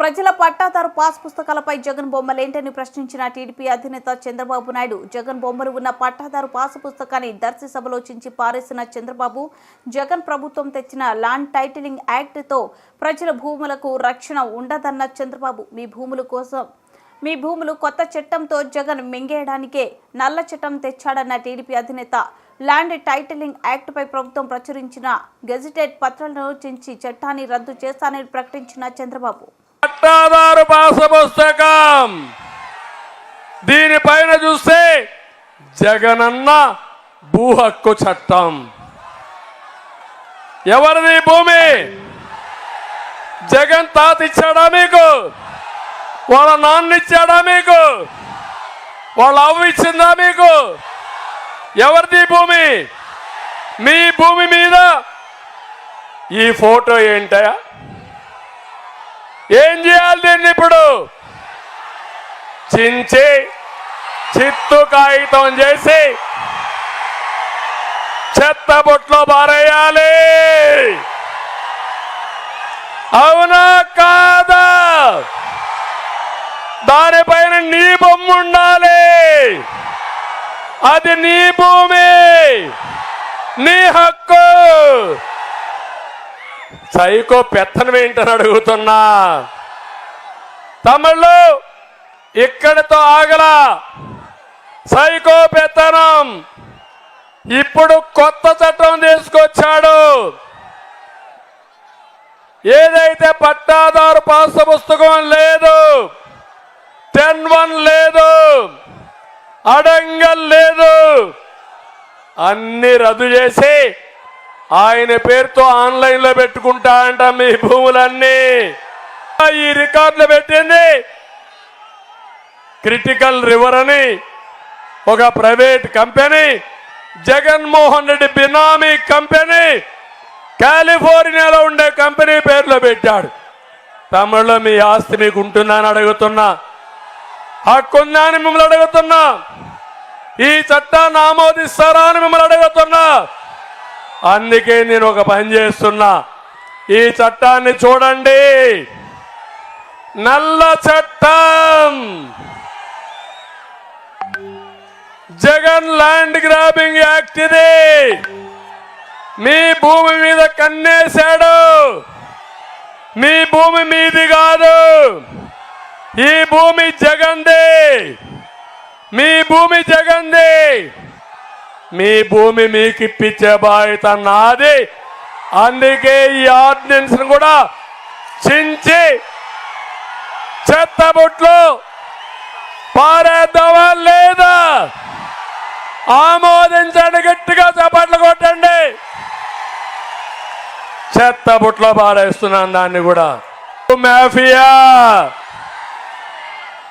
ప్రజల పట్టాదారు పాస్ పుస్తకాలపై జగన్ బొమ్మలేంటని ప్రశ్నించిన టీడీపీ అధినేత చంద్రబాబు నాయుడు జగన్ బొమ్మలు ఉన్న పట్టాదారు పాస్ పుస్తకాన్ని దర్శి సభలో చించి పారేసిన చంద్రబాబు జగన్ ప్రభుత్వం తెచ్చిన ల్యాండ్ టైటిలింగ్ యాక్ట్తో ప్రజల భూములకు రక్షణ ఉండదన్న చంద్రబాబు మీ భూముల కోసం మీ భూములు కొత్త చట్టంతో జగన్ మింగేయడానికే నల్ల చట్టం తెచ్చాడన్న టీడీపీ అధినేత ల్యాండ్ టైటిలింగ్ యాక్ట్పై ప్రభుత్వం ప్రచురించిన గెజిటెడ్ పత్రాలను చించి చట్టాన్ని రద్దు చేస్తానని ప్రకటించిన చంద్రబాబు. పట్టాదారు పాస పుస్తకం. దీనిపైన చూస్తే జగనన్న భూ హక్కు చట్టం. ఎవరిది భూమి? జగన్ తాత ఇచ్చాడా మీకు? వాళ్ళ నాన్న ఇచ్చాడా మీకు? వాళ్ళ అవ్వ ఇచ్చిందా మీకు? ఎవరిది భూమి? మీ భూమి మీద ఈ ఫోటో ఏంటయా ఏం చేయాలి దీన్ని ఇప్పుడు? చించి చిత్తు కాగితం చేసి చెత్త బొట్లో పారేయాలి. అవునా కాదా? దానిపైన నీ బొమ్మ ఉండాలి. అది నీ భూమి నీ హక్కు. సైకో పెత్తనం ఏంటని అడుగుతున్నా. తమిళ్ళు ఇక్కడితో ఆగలా. సైకో పెత్తనం ఇప్పుడు కొత్త చట్టం తీసుకొచ్చాడు. ఏదైతే పట్టాదారు పాస పుస్తకం లేదు టెన్ వన్ లేదు అడంగల్ లేదు అన్ని రద్దు చేసి ఆయన పేరుతో ఆన్లైన్లో పెట్టుకుంటా అంట మీ భూములన్నీ. ఈ రికార్డులు పెట్టింది. క్రిటికల్ రివర్ అని ఒక private company Jaganmohan Reddy benami company కాలిఫోర్నియాలో ఉండే కంపెనీ పేర్లో పెట్టాడు. తమిళలో మీ ఆస్తి మీకు ఉంటుందా అని అడుగుతున్నా. హక్కుందా అని మిమ్మల్ని అడుగుతున్నా. ఈ చట్టాన్ని ఆమోదిస్తారా అని మిమ్మల్ని అడుగుతున్నా. అందుకే నేను ఒక పని చేస్తున్నా. ఈ చట్టాన్ని చూడండి. నల్ల చట్టం. జగన్ ల్యాండ్ గ్రాబింగ్ యాక్ట్ ఇది. మీ భూమి మీద కన్నేశాడు. మీ భూమి మీది కాదు. ఈ భూమి జగందే. మీ భూమి జగందే. మీ భూమి మీకు ఇప్పించే బాధ్యత నాది. అందుకే ఈ ఆర్డినెన్స్ కూడా చించి చెత్తబుట్లు పారేద్దామా లేదా? ఆమోదించండి గట్టిగా చప్పట్లు కొట్టండి. చెత్త బుట్లో పారేస్తున్నాను దాన్ని కూడా. మాఫియా!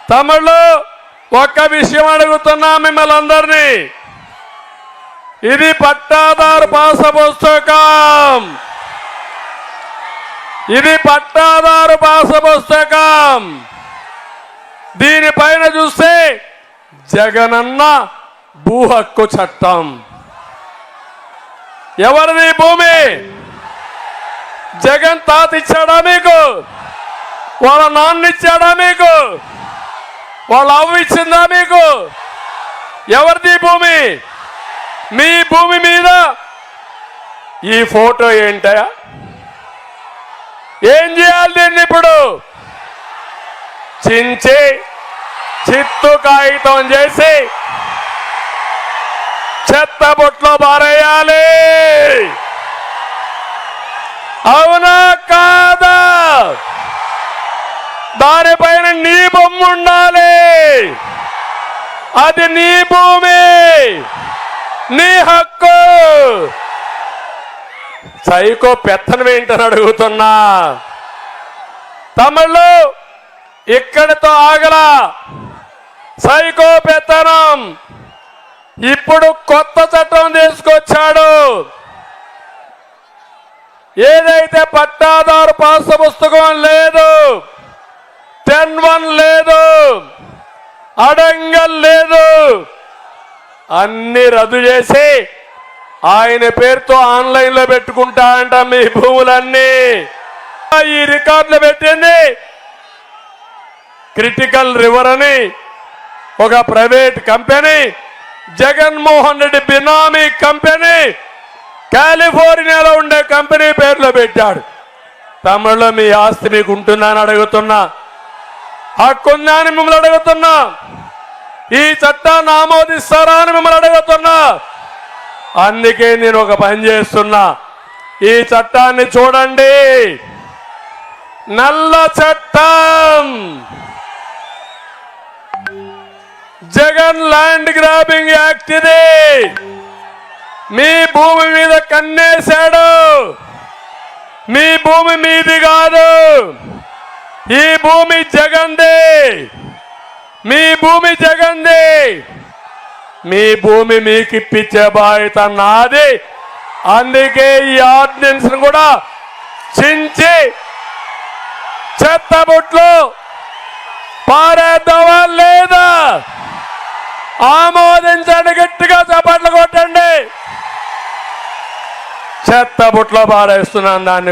తమిళ్ళు ఒక్క విషయం అడుగుతున్నా మిమ్మల్ని అందరినీ. ఇది పట్టాదారు పాస పుస్తకం ఇది పట్టాదారు పాస పుస్తకం దీనిపైన చూస్తే జగనన్న భూ హక్కు చట్టం. ఎవరిది భూమి? జగన్ తాత ఇచ్చాడా మీకు? వాళ్ళ నాన్న ఇచ్చాడా మీకు? వాళ్ళ అవ్వ ఇచ్చిందా మీకు? ఎవరిది భూమి? మీ భూమి మీద ఈ ఫోటో ఏంటయా ఏం చేయాలి దీన్ని ఇప్పుడు? చించి చిత్తు కాగితం చేసి చెత్త బొట్లో పారేయాలి. అవునా కాదా? దానిపైన నీ బొమ్మ ఉండాలి. అది నీ భూమి. నీ హక్కు. సైకో పెత్తనం ఏంటని అడుగుతున్నా. తమిళ్ళు ఇక్కడితో ఆగలా. సైకో పెత్తనం ఇప్పుడు కొత్త చట్టం తీసుకొచ్చాడు. ఏదైతే పట్టాదారు పాస పుస్తకం లేదు టెన్ వన్ లేదు అడంగల్ లేదు అన్ని రద్దు చేసి ఆయన పేరుతో ఆన్లైన్లో పెట్టుకుంటా అంట మీ భూములన్నీ. ఈ రికార్డులు పెట్టింది క్రిటికల్ రివర్ అని ఒక private company Jaganmohan Reddy benami company కాలిఫోర్నియాలో ఉండే కంపెనీ పేరులో పెట్టాడు. తమిళలో మీ ఆస్తి మీకు ఉంటుందని అడుగుతున్నా. హక్కుందా అని మిమ్మల్ని అడుగుతున్నా. ఈ చట్టాన్ని ఆమోదిస్తారా అని మిమ్మల్ని అడుగుతున్నా. అందుకే నేను ఒక పని చేస్తున్నా. ఈ చట్టాన్ని చూడండి. నల్ల చట్టం. జగన్ ల్యాండ్ గ్రాబింగ్ యాక్ట్ ఇది. మీ భూమి మీద కన్నేశాడు. మీ భూమి మీది కాదు. ఈ భూమి జగందే. మీ భూమి జగంది మీ భూమి మీకు ఇప్పించే బాధ్యత నాది. అందుకే ఈ ఆర్డినెన్స్ కూడా చించి చెత్తబుట్లు పారేద్దామా లేదా? ఆమోదించండి గట్టిగా చప్పట్లు కొట్టండి. చెత్త బుట్లో పారేస్తున్నాను దాన్ని